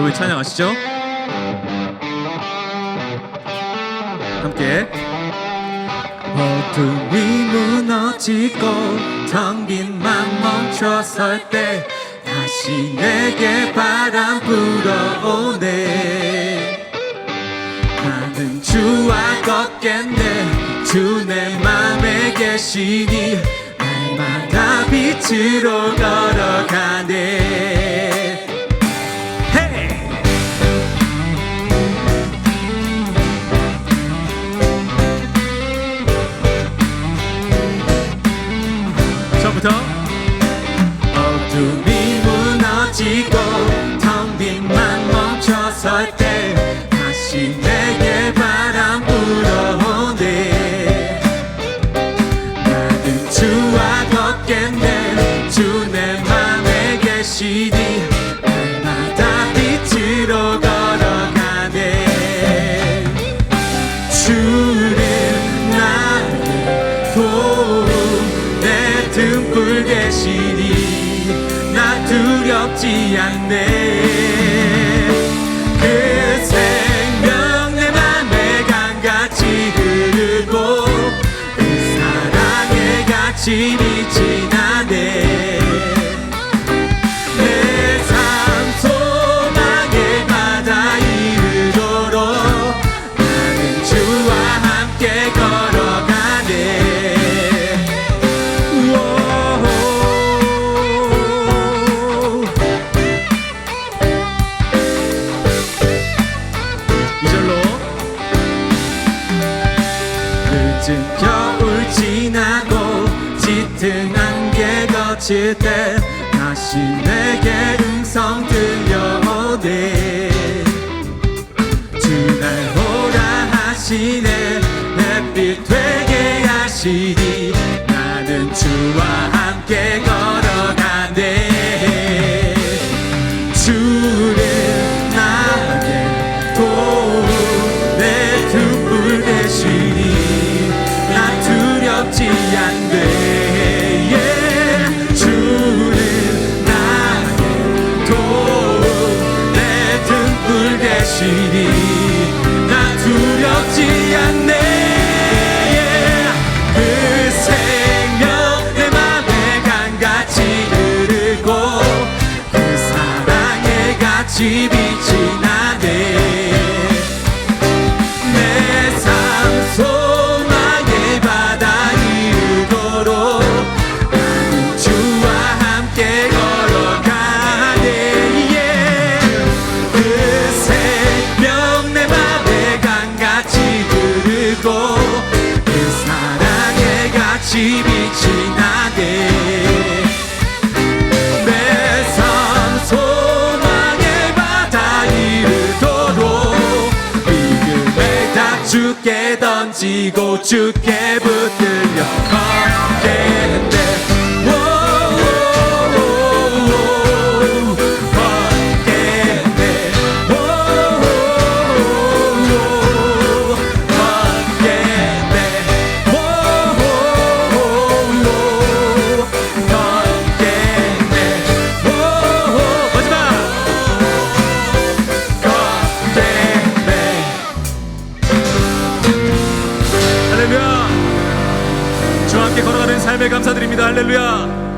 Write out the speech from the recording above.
여러분 찬양하시죠? 함께. 어둠이 무너지고 텅빈맘 멈춰설 때 다시 내게 바람 불어오네. 나는 주와 걷겠네. 주 내 맘에 계시니 날마다 빛으로 걸어 어둠이 무너지고 텅빈맘 멈춰설 때 다시 내게 바람 불어오네 나는 주와 걷겠네. 주 내 맘에 계시니 날마다 빛으로 걸어가네. 주는 나를 도움 내 등불 계시니 나 두렵지 않네 늦은 겨울 지나고 짙은 안개 거칠 때 다시 내게 음성 들려오네. 주날 오라 하시네. 햇빛 되게 하시니 나는 주와 함께 걸어가네 되시니 나 두렵지 않네 예. 그 생명 내 맘에 강같이 흐르고 그 사랑에 같이 빛 던지고 주께 붙 걸어가는 삶에 감사드립니다. 할렐루야.